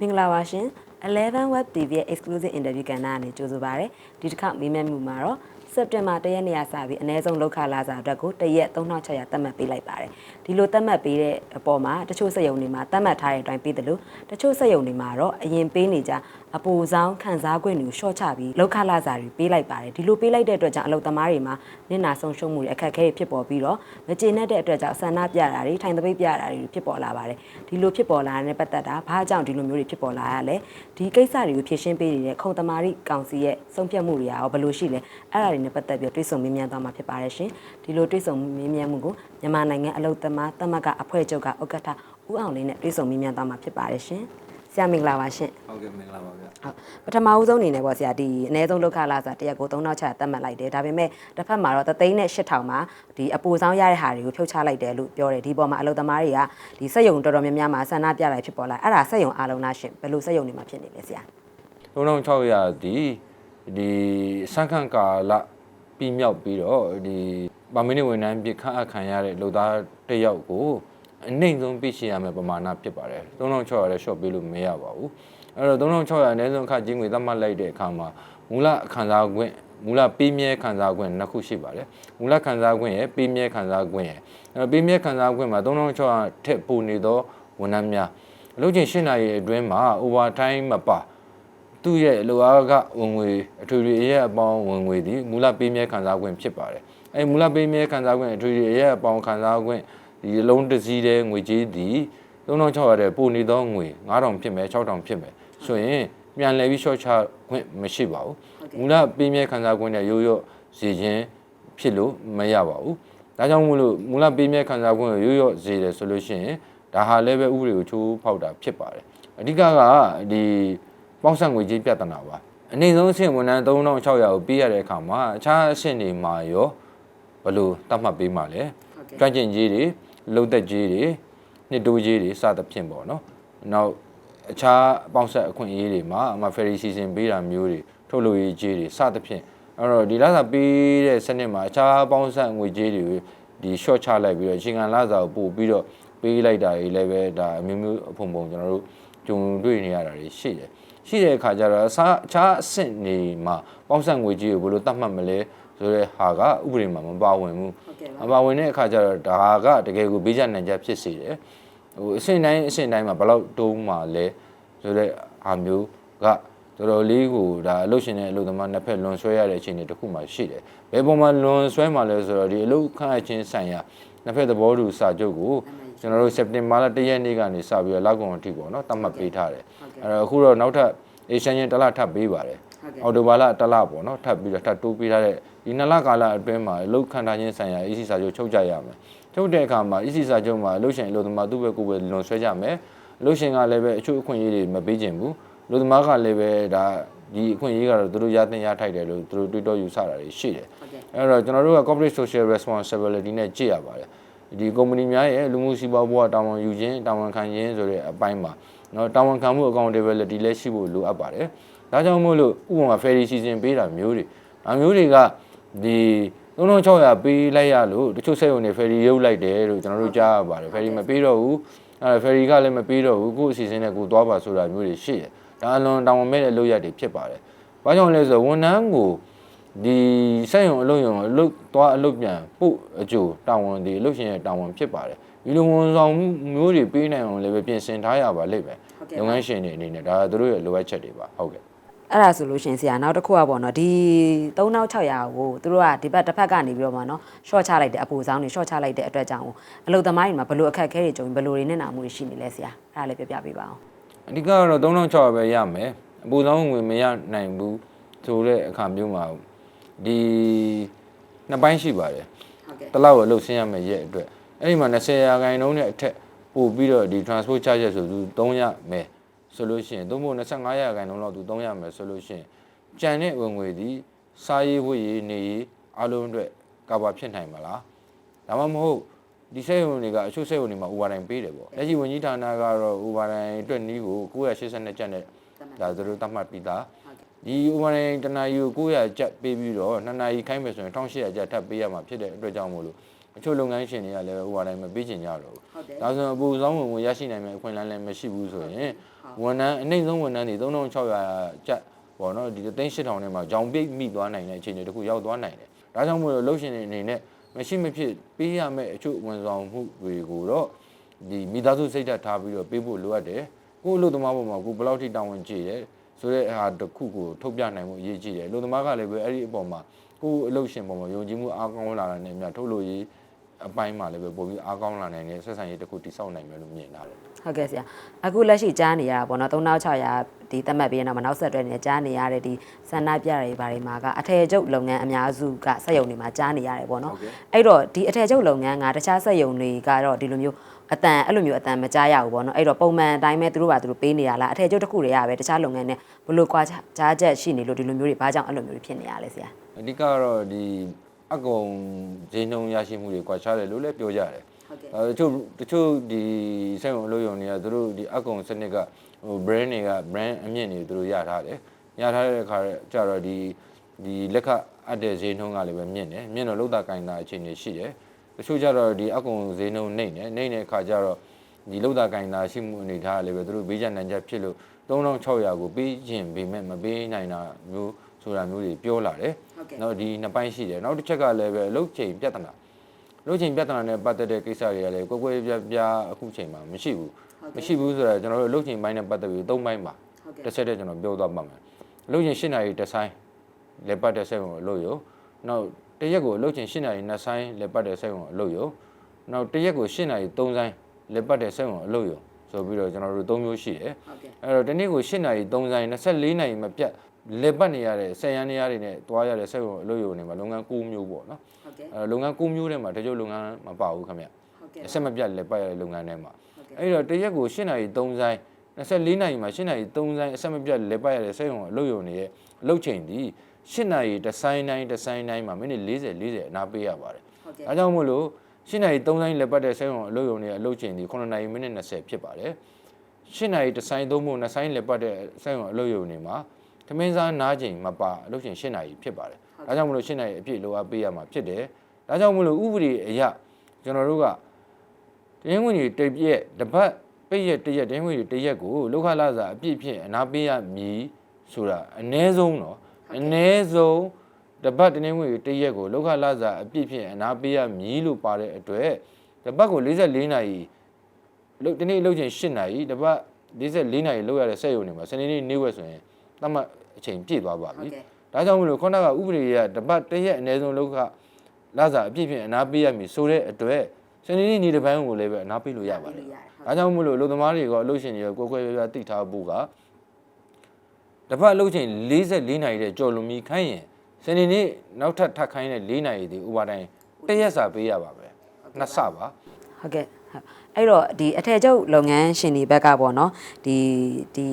မင်္ဂလာပါရှင်11 web tv ရဲ့ exclusive interview ကဏ္ဍကနေကြိုဆိုပါရစေဒီတစ်ခါမေးမြန်းမှုမှာတော့စက်တင်ဘာ1ရက်နေ့ကစပြီးအနည်းဆုံးလောက်ခလာစာအတွက်ကိုတရက်3600သတ်မှတ်ပေးလိုက်ပါတယ်ဒီလိုသတ်မှတ်ပေးတဲ့အပေါ်မှာတချို့စက်ရုံတွေမှာသတ်မှတ်ထားတဲ့အတိုင်းပေးတယ်လို့တချို့စက်ရုံတွေမှာတော့အရင်ပေးနေကြ အပူဆောင်ခန်းစားခွင့်တွေကိုရှော့ချပြီးလောက်ခလာစာတွေပေးလိုက်ပါတယ်ဒီလိုပေးလိုက်တဲ့အတွက်ကြောင့်အလုပ်သမားတွေမှာနစ်နာဆုံးရှုံးမှုတွေအခက်အခဲတွေဖြစ်ပေါ်ပြီးတော့မကျေနပ်တဲ့အတွက်ကြောင့်ဆန္ဒပြတာတွေထိုင်သပိတ်ပြတာတွေဖြစ်ပေါ်လာပါတယ်ဒီလိုဖြစ်ပေါ်လာတဲ့နဲ့ပတ်သက်တာဘာကြောင့်ဒီလိုမျိုးတွေဖြစ်ပေါ်လာရလဲဒီကိစ္စတွေကိုဖြေရှင်းပေးနေတဲ့ခုံတမာရီကောင်စီရဲ့ဆုံးဖြတ်မှုတွေရောဘယ်လိုရှိလဲအဲ့ဒါတွေနဲ့ပတ်သက်ပြီးတွေးဆုံမေးမြန်းသွားမှာဖြစ်ပါတယ်ရှင်ဒီလိုတွေးဆုံမေးမြန်းမှုကိုမြန်မာနိုင်ငံအလုပ်သမားသမဂ္ဂအဖွဲ့ချုပ်ကဥက္ကဋ္ဌဦးအောင်လေးနဲ့တွေးဆုံမေးမြန်းသွားမှာဖြစ်ပါတယ်ရှင် ဆရာမင်္ဂလာပါရှင်ဟုတ်ကဲ့မင်္ဂလာပါဗျာဟုတ်ပထမဦးဆုံးအနေနဲ့ပေါ့ဆရာဒီအနည်းဆုံးလောက်ခလာစာတရက်ကို3000ချသတ်မှတ်လိုက်တယ်ဒါပေမဲ့တစ်ဖက်မှာတော့သသိန်းနဲ့8000မှာဒီအပူဆောင်ရတဲ့ဟာတွေကိုဖြုတ်ချလိုက်တယ်လို့ပြောတယ်ဒီပေါ်မှာအလုပ်သမားတွေကဒီစက်ယုံတော်တော်များများမှာဆန္ဒပြတာဖြစ်ပေါ်လာအဲ့ဒါစက်ယုံအားလုံးလားရှင်ဘယ်လိုစက်ယုံတွေမှာဖြစ်နေလဲဆရာ3600ဒီဒီစံခန့်ကာလပြီးမြောက်ပြီးတော့ဒီဗမာမင်းဝန်ထမ်းပြခန့်အခံရတဲ့လူသားတစ်ယောက်ကို အနှိမ့်ဆုံးပြည့်ရှင်းရမယ့်ပမာဏဖြစ်ပါတယ်3600လည်း short ပေးလို့မရပါဘူးအဲ့တော့3600အနည်းဆုံးအခကြီးငွေသတ်မှတ်လိုက်တဲ့အခါမှာမူလခံစားခွင့်မူလပေးမြဲခံစားခွင့်နှစ်ခုရှိပါတယ်မူလခံစားခွင့်ရဲ့ပေးမြဲခံစားခွင့်ရဲ့အဲ့တော့ပေးမြဲခံစားခွင့်မှာ3600ထက်ပိုနေသောဝန်ထမ်းများအလုပ်ချိန်8နာရီအတွင်းမှာ overtime မပါသူ့ရဲ့လိုအားကဝင်ငွေအထွေထွေအရက်အပေါင်းဝင်ငွေသည်မူလပေးမြဲခံစားခွင့်ဖြစ်ပါတယ်။အဲဒီမူလပေးမြဲခံစားခွင့်အထွေထွေအရက်အပေါင်းခံစားခွင့် ဒီအလုံးတစ်စီးတဲ့ငွေကြေးသည်3600တဲ့ပိုနေသောငွေ9000ဖြစ်မယ်6000ဖြစ်မယ်ဆိုရင်ပြန်လည်ပြီး short ချခွင့်မရှိပါဘူး။မူလပေးမြဲခံစားခွင့်နဲ့ရိုးရိုးစီခြင်းဖြစ်လို့မရပါဘူး။ဒါကြောင့်မို့လို့မူလပေးမြဲခံစားခွင့်ကိုရိုးရိုးစီတယ်ဆိုလို့ရှိရင်ဒါဟာလည်းပဲဥပဒေကိုချိုးဖောက်တာဖြစ်ပါတယ်။အဓိကကဒီပေါင်းဆက်ငွေကြေးပြဿနာပါအနေဆုံးအဆင့်ဝန်ထမ်း3600ကိုပေးရတဲ့အခါမှာအခြားအဆင့်တွေမှာရောဘယ်လိုတတ်မှတ်ပေးမှာလဲကျွမ်းကျင်ကြီးတွေ လုံသက်ကြီးတွေနှစ်တိုးကြီးတွေစသဖြင့်ပေါ့နော်နောက်အခြားပေါင်းဆက်အခွင့်အရေးတွေမှာအမဖယ်ရီစီစဉ်ပေးတာမျိုးတွေထုတ်လို့ရေးကြီးတွေစသဖြင့်အဲ့တော့ဒီလစာပေးတဲ့စနစ်မှာအခြားပေါင်းဆက်ငွေကြေးတွေဒီ short ချလိုက်ပြီးတော့အချိန်ခံလစာကိုပို့ပြီးတော့ပေးလိုက်တာတွေလည်းပဲဒါအမျိုးမျိုးအဖုံဖုံကျွန်တော်တို့ကြုံတွေ့နေရတာတွေရှိတယ် ရှိတဲ့အခါကျတော့အခြားအခြားအဆင့်နေမှာပေါင်းဆက်ငွေကြေးကိုဘယ်လိုသတ်မှတ်မလဲဆိုတဲ့ဟာကဥပဒေမှာမပါဝင်ဘူးဟုတ်ကဲ့ပါအပါဝင်တဲ့အခါကျတော့ဒါကတကယ်ကိုဘေးကျနိုင်ချက်ဖြစ်စေတယ်ဟိုအဆင့်တိုင်းအဆင့်တိုင်းမှာဘယ်လောက်တုံးမှလဲဆိုတဲ့အာမျိုးကတော်တော်လေးကိုဒါအလုပ်ရှင်နဲ့အလုပ်သမားနှစ်ဖက်လွန်ဆွဲရတဲ့အခြေအနေတစ်ခုမှရှိတယ်ဘယ်ပုံမှာလွန်ဆွဲမှလဲဆိုတော့ဒီအလုပ်ခန့်အပ်ခြင်းဆိုင်ရာနှစ်ဖက်သဘောတူစာချုပ်ကိုကျွန်တော်တို့စက်တင်ဘာလ၁ရက်နေ့ကနေစပြီးတော့လောက်ကုန်အထိပေါ့နော်တတ်မှတ်ပေးထားတယ် အဲ့တော့အခုတော့နောက်ထပ် Asian ချင်းတစ်လထပ်ပေးပါတယ်အော်တိုဘာလတစ်လပေါ့နော်ထပ်ပြီးတော့ထပ်တိုးပေးထားတဲ့ဒီနှစ်လကာလအတွင်းမှာလုတ်ခန့်ထားခြင်းဆိုင်ရာ EC စာချုပ်ချုပ်ကြရမယ်ချုပ်တဲ့အခါမှာ EC စာချုပ်မှာအလုပ်ရှင်အလုပ်သမားသူ့ဘက်ကိုယ်ပဲလွန်ဆွဲကြမယ်အလုပ်ရှင်ကလည်းပဲအချို့အခွင့်အရေးတွေမပေးခြင်းဘူးအလုပ်သမားကလည်းပဲဒါဒီအခွင့်အရေးကတော့သူတို့ရသင့်ရထိုက်တယ်လို့သူတို့တွေးတောယူဆတာတွေရှိတယ်ဟုတ်ကဲ့အဲ့တော့ကျွန်တော်တို့က corporate social responsibility နဲ့ကြည့်ရပါတယ်ဒီကုမ္ပဏီများရဲ့လူမှုစီးပွားဘဝတာဝန်ယူခြင်းတာဝန်ခံခြင်းဆိုတဲ့အပိုင်းမှာ နော်တာဝန်ခံမှု accountability လည်းရှိဖို့လိုအပ်ပါတယ်ဒါကြောင့်မို့လို့ဥပမာ ferry season ပေးတာမျိုးတွေအမျိုးတွေကဒီ3600ပေးလိုက်ရလို့တချို့စက်ရုံတွေ ferry ရုပ်လိုက်တယ်လို့ကျွန်တော်တို့ကြားရပါတယ် ferry မပေးတော့ဘူးအဲ ferry ကလည်းမပေးတော့ဘူးကို့အစီအစဉ်နဲ့ကိုသွားပါဆိုတာမျိုးတွေရှိတယ်ဒါအလွန်တောင်မဲ့တဲ့လုပ်ရတွေဖြစ်ပါတယ်ဘာကြောင့်လဲဆိုတော့ဝန်ထမ်းကိုဒီစက်ရုံအလုပ်ရုံအလုပ်သွားအလုပ်ပြန်ပို့အကျိုးတာဝန်တွေအလုပ်ရှင်ရဲ့တာဝန်ဖြစ်ပါတယ်ဒီလိုဝန်ဆောင်မျိုးတွေပေးနိုင်အောင်လည်းပဲပြင်ဆင်ထားရပါလိမ့်မယ် လုပ်ငန်းရှင်တွေအနေနဲ့ဒါကသူတို့ရဲ့လိုအပ်ချက်တွေပါဟုတ်ကဲ့အဲ့ဒါဆိုလို့ရှရင်ဆရာနောက်တစ်ခုကပေါ့နော်ဒီ3600ကိုသူတို့ကဒီဘက်တစ်ဖက်ကနေပြီးတော့မှနော် short ချလိုက်တဲ့အပူဆောင်တွေ short ချလိုက်တဲ့အတွက်ကြောင့်အလုပ်သမားတွေမှာဘယ်လိုအခက်အခဲတွေကြုံဘယ်လိုတွေနဲ့နာမှုတွေရှိနေလဲဆရာအဲ့ဒါလည်းပြောပြပေးပါအောင်အဓိကတော့3600ပဲရမယ်အပူဆောင်ငွေမရနိုင်ဘူးဆိုတဲ့အခါမျိုးမှာဒီနှစ်ပိုင်းရှိပါတယ်ဟုတ်ကဲ့တစ်လောက်အလုပ်ဆင်းရမယ်ရဲ့အတွက်အဲ့ဒီမှာ20ရာခိုင်နှုန်းနဲ့အထက် ပို့ပြီးတော့ဒီ transport charges ဆိုသူ3ရမယ်ဆိုလို့ရှိရင်သုံးဖို့25ရာခိုင်နှုန်းလောက်သူ3ရမယ်ဆိုလို့ရှိရင်ကြံတဲ့ဝင်ငွေဒီစားရေးဝတ်ရေးနေရေးအလုံးအတွက်ကာဘာဖြစ်နိုင်မလားဒါမှမဟုတ်ဒီစက်ရုံတွေကအချို့စက်ရုံတွေမှာ overtime ပေးတယ်ပေါ့လက်ရှိဝန်ကြီးဌာနကတော့ overtime အတွက်နီးကို982ကျပ်နဲ့ဒါသူတို့သတ်မှတ်ပြီးသားဒီ overtime တနာရီကို900ကျပ်ပေးပြီးတော့2နာရီခိုင်းမယ်ဆိုရင်1800ကျပ်ထပ်ပေးရမှာဖြစ်တဲ့အတွက်ကြောင့်မို့လို့ အချို့လုပ်ငန်းရှင်တွေကလည်း overtime မပေးချင်ကြတော့ဘူးဟုတ်တယ်ဒါဆိုရင်အပူဆောင်ဝင်ဝင်ရရှိနိုင်မယ့်အခွင့်အလမ်းလည်းမရှိဘူးဆိုရင်ဝန်ထမ်းအနှိမ့်ဆုံးဝန်ထမ်းတွေ3600ကျပ်ပေါ့နော်ဒီ3800နဲ့မှာဂျောင်ပိတ်မိသွားနိုင်တဲ့အခြေအနေတစ်ခုရောက်သွားနိုင်တယ်ဒါကြောင့်မို့လို့လှုပ်ရှင်တွေအနေနဲ့မရှိမဖြစ်ပေးရမယ့်အချို့ဝန်ဆောင်မှုတွေကိုတော့ဒီမိသားစုစိတ်ဓာတ်ထားပြီးတော့ပေးဖို့လိုအပ်တယ်ကိုယ့်အလုပ်သမားပေါ်မှာကိုယ်ဘယ်လောက်ထိတာဝန်ကျေတယ်ဆိုတဲ့အားတစ်ခုကိုထုတ်ပြနိုင်မှုအရေးကြီးတယ်အလုပ်သမားကလည်းပဲအဲ့ဒီအပေါ်မှာကိုယ့်အလုပ်ရှင်ပေါ်မှာယုံကြည်မှုအားကောင်းလာတာနဲ့အမျှထုတ်လို့ရေး အပိုင်းမှာလည်းပဲပုံပြီးအားကောင်းလာနိုင်တဲ့ဆက်ဆံရေးတစ်ခုတိစောက်နိုင်မယ်လို့မြင်တာတယ်ဟုတ်ကဲ့ဆရာအခုလက်ရှိကြားနေရတာပေါ့နော်3600ဒီတက်မှတ်ပြီးရင်တော့မနောက်ဆက်တွဲနေကြားနေရတဲ့ဒီဆန္ဒပြတွေဘာတွေမှာကအထည်ချုပ်လုပ်ငန်းအများစုကစက်ရုံတွေမှာကြားနေရတယ်ပေါ့နော်ဟုတ်ကဲ့အဲ့တော့ဒီအထည်ချုပ်လုပ်ငန်းကတခြားစက်ရုံတွေကတော့ဒီလိုမျိုးအတန်အဲ့လိုမျိုးအတန်မကြားရဘူးပေါ့နော်အဲ့တော့ပုံမှန်အတိုင်းပဲသူတို့ပါသူတို့ပေးနေရလားအထည်ချုပ်တစ်ခုတည်းရပဲတခြားလုပ်ငန်းနဲ့ဘလို့ကွာကြားချက်ရှိနေလို့ဒီလိုမျိုးတွေဘာကြောင့်အဲ့လိုမျိုးတွေဖြစ်နေရလဲဆရာအဓိကတော့ဒီ အကောင်ဂျင်းနှုံရရှိမှုတွေကွာခြားတယ်လို့လည်းပြောကြတယ်ဟုတ်ကဲ့ အဲတချို့တချို့ဒီစိတ်ဝင်အလို့ယုံတွေကသူတို့ဒီအကောင်စနစ်ကဟို brand တွေက brand အမြင့်တွေသူတို့ရထားတယ်ရထားတဲ့အခါကျတော့ဒီဒီလက်ခအပ်တဲ့ဈေးနှုန်းကလည်းပဲမြင့်တယ်မြင့်တော့လောက်တာကင်တာအခြေအနေရှိတယ်တချို့ကျတော့ဒီအကောင်ဈေးနှုန်းနှိမ့်တယ်နှိမ့်တဲ့အခါကျတော့ဒီလောက်တာကင်တာရှိမှုအနေထားကလည်းပဲသူတို့ဘေးကျနိုင်ချက်ဖြစ်လို့3600ကိုပေးခြင်းပေမဲ့မပေးနိုင်တာမျိုးဆိုတာမျိုးတွေပြောလာတယ် ဟုတ်ကဲ့ နောက်ဒီနှစ်ပိုင်းရှိတယ်နောက်တစ်ချက်ကလည်းပဲအလုပ်ချိန်ပြဿနာအလုပ်ချိန်ပြဿနာနဲ့ပတ်သက်တဲ့ကိစ္စတွေကလည်းကွက်ကွက်ပြားပြားအခုချိန်မှာမရှိဘူးမရှိဘူးဆိုတော့ကျွန်တော်တို့အလုပ်ချိန်ပိုင်းနဲ့ပတ်သက်ပြီးသုံးပိုင်းပါဟုတ်ကဲ့တစ်ဆက်တည်းကျွန်တော်ပြောသွားပါမယ်အလုပ်ချိန်၈နာရီတစ်ဆိုင်လက်ပတ်တဲ့ဆက်ဝင်အလုပ်ရောနောက်တစ်ရက်ကိုအလုပ်ချိန်၈နာရီနှစ်ဆိုင်လက်ပတ်တဲ့ဆက်ဝင်အလုပ်ရောနောက်တစ်ရက်ကို၈နာရီ၃ဆိုင်လက်ပတ်တဲ့ဆက်ဝင်အလုပ်ရောဆိုပြီးတော့ကျွန်တော်တို့၃မျိုးရှိတယ် ဟုတ်ကဲ့ အဲ့တော့ဒီနေ့ကို8နာရီ3ဆိုင်24နာရီမပြတ် လေပတ်နေရတဲ့ဆက်ရန်နေရတွေနဲ့တွားရတဲ့ဆက်ရုံအလုပ်ရုံတွေမှာလုပ်ငန်း9မျိုးပေါ့နော်ဟုတ်ကဲ့အဲ့တော့လုပ်ငန်း9မျိုးထဲမှာတချို့လုပ်ငန်းမပါဘူးခင်ဗျဟုတ်ကဲ့အဆက်မပြတ်လေပတ်ရတဲ့လုပ်ငန်းထဲမှာဟုတ်ကဲ့အဲ့တော့တရက်ကို8နာရီ3ဆိုင်24နာရီမှာ8နာရီ3ဆိုင်အဆက်မပြတ်လေပတ်ရတဲ့ဆက်ရုံအလုပ်ရုံတွေရဲ့အလုပ်ချိန်ဒီ8နာရီတစ်ဆိုင်တိုင်းတစ်ဆိုင်တိုင်းမှာမိနစ်40 40အနားပေးရပါတယ်ဟုတ်ကဲ့ဒါကြောင့်မို့လို့8နာရီ3ဆိုင်လက်ပတ်တဲ့ဆိုင်ရုံအလုပ်ရုံတွေအလုပ်ချိန်ဒီ9နာရီမိနစ်20ဖြစ်ပါတယ်8နာရီတစ်ဆိုင်သုံးဖို့2ဆိုင်လက်ပတ်တဲ့ဆိုင်ရုံအလုပ်ရုံတွေမှာ သမင်းစားနားချိန်မပါအလုပ်ချိန်8နာရီဖြစ်ပါတယ်ဒါကြောင့်မို့လို့8နာရီအပြည့်လိုအပ်ပေးရမှာဖြစ်တယ်ဒါကြောင့်မို့လို့ဥပဒေအရကျွန်တော်တို့ကတင်းဝင်ကြီးတစ်ပြက်တစ်ပတ်ပိတ်ရက်တစ်ရက်တင်းဝင်ကြီးတစ်ရက်ကိုလောက်ခလာစာအပြည့်ဖြင့်အနာပေးရမည်ဆိုတာအ ਨੇ ဆုံးတော့အ ਨੇ ဆုံးတပတ်တနင်္ဂနွေတစ်ရက်ကိုလောက်ခလာစာအပြည့်ဖြင့်အနာပေးရမည်လို့ပါတဲ့အတွက်တပတ်ကို44နာရီလောက်ဒီနေ့လောက်ချင်း8နာရီတပတ်44နာရီလောက်ရတဲ့စက်ရုံတွေမှာစနေနေ့နေ့ဝက်ဆိုရင် တတ်မှတ်အချိန်ပြည့်သွားပါဟုပြီတ်ကဲ့ဒါကြောင့်မလို့ခုနကဥပဒေရတပတ်တစ်ရက်အနည်းဆုံးလောက်ခလာစာအပြည့်ဖြင့်အနာပေးရမည်ဆိုတဲ့အတွက်စနေနေ့နေ့တစ်ပိုင်းကိုလည်းပဲအနာပေးလို့ရပါတယ်ဒါကြောင့်မို့လို့အလုပ်သမားတွေကအလုပ်ရှင်တွေရောကိုယ်ကိုယ်ပြပြတိထားဖို့ကတစ်ဖက်အလုပ်ချိန်44နာရီတဲ့ကြော်လွန်ပြီးခိုင်းရင်စနေနေ့နောက်ထပ်ထပ်ခိုင်းတဲ့4နာရီဒီ over time တစ်ရက်စာပေးရပါပဲနှစ်ဆပါဟုတ်ကဲ့ဟုတ်အဲ့တော့ဒီအထည်ချုပ်လုပ်ငန်းရှင်တွေဘက်ကပေါ့နော်ဒီဒီ